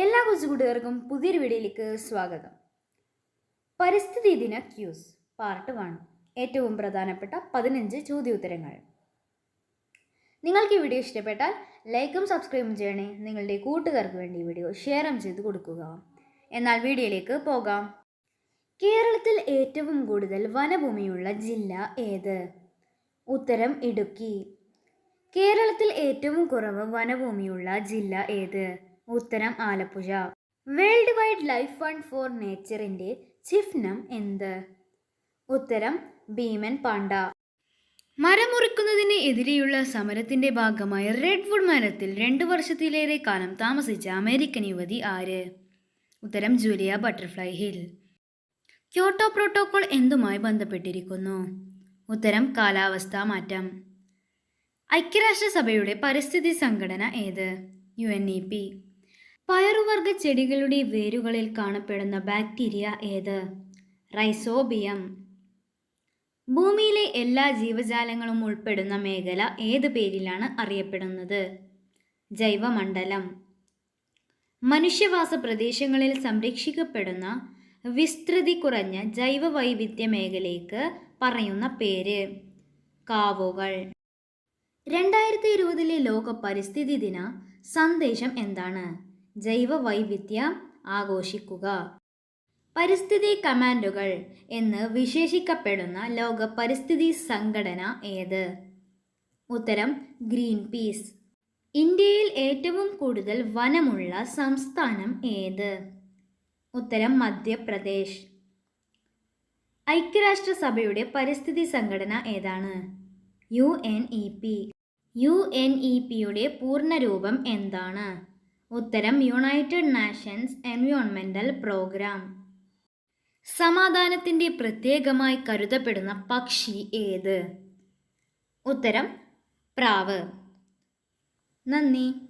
എല്ലാ കൊച്ചുകൂട്ടുകാർക്കും പുതിയൊരു വീഡിയോയിലേക്ക് സ്വാഗതം. പരിസ്ഥിതി ദിന ക്യൂസ്. Part one. ഏറ്റവും പ്രധാനപ്പെട്ട പതിനഞ്ച് ചോദ്യോത്തരങ്ങൾ. നിങ്ങൾക്ക് ഈ വീഡിയോ ഇഷ്ടപ്പെട്ടാൽ ലൈക്കും സബ്സ്ക്രൈബും ചെയ്യണേ. നിങ്ങളുടെ കൂട്ടുകാർക്ക് വേണ്ടി ഈ വീഡിയോ ഷെയറും ചെയ്ത് കൊടുക്കുക. എന്നാൽ വീഡിയോയിലേക്ക് പോകാം. കേരളത്തിൽ ഏറ്റവും കൂടുതൽ വനഭൂമിയുള്ള ജില്ല ഏത്? ഉത്തരം ഇടുക്കി. കേരളത്തിൽ ഏറ്റവും കുറവ് വനഭൂമിയുള്ള ജില്ല ഏത്? ഉത്തരം Alappuzha. World wide life fund for നേച്ചറിന്റെ ചിഹ്നം എന്ത്? ഉത്തരം ഭീമൻ പാണ്ട മരം മുറിക്കുന്നതിന് എതിരെയുള്ള സമരത്തിന്റെ ഭാഗമായി റെഡ്വുഡ് മരത്തിൽ രണ്ടു വർഷത്തിലേറെ കാലം താമസിച്ച അമേരിക്കൻ യുവതി ആര്? ഉത്തരം Julia Butterfly Hill Kyoto protocol എന്തുമായി ബന്ധപ്പെട്ടിരിക്കുന്നു? ഉത്തരം കാലാവസ്ഥാ മാറ്റം. ഐക്യരാഷ്ട്രസഭയുടെ പരിസ്ഥിതി സംഘടന ഏത്? U N E P. പയറുവർഗ ചെടികളുടെ വേരുകളിൽ കാണപ്പെടുന്ന ബാക്ടീരിയ ഏത്? റൈസോബിയം ഭൂമിയിലെ എല്ലാ ജീവജാലങ്ങളും ഉൾപ്പെടുന്ന മേഖല ഏത് പേരിലാണ് അറിയപ്പെടുന്നത്? ജൈവമണ്ഡലം. മനുഷ്യവാസ പ്രദേശങ്ങളിൽ സംരക്ഷിക്കപ്പെടുന്ന വിസ്തൃതി കുറഞ്ഞ ജൈവ വൈവിധ്യ മേഖലയ്ക്ക് പറയുന്ന പേര് കാവുകൾ. രണ്ടായിരത്തി ഇരുപതിലെ ലോക പരിസ്ഥിതി ദിന സന്ദേശം എന്താണ്? ജൈവ വൈവിധ്യം ആഘോഷിക്കുക. പരിസ്ഥിതി കമാൻഡുകൾ എന്ന് വിശേഷിക്കപ്പെടുന്ന ലോക പരിസ്ഥിതി സംഘടന ഏത്? ഉത്തരം ഗ്രീൻ പീസ് ഇന്ത്യയിൽ ഏറ്റവും കൂടുതൽ വനമുള്ള സംസ്ഥാനം ഏത്? ഉത്തരം മധ്യപ്രദേശ്. ഐക്യരാഷ്ട്രസഭയുടെ പരിസ്ഥിതി സംഘടന ഏതാണ്? U N E P. U N E പിയുടെ പൂർണരൂപം എന്താണ്? ഉത്തരം യുണൈറ്റഡ് നാഷൻസ് എൻവയോൺമെന്റൽ പ്രോഗ്രാം സമാധാനത്തിന്റെ പ്രത്യേകമായി കരുതപ്പെടുന്ന പക്ഷി ഏത്? ഉത്തരം പ്രാവ്. നന്ദി.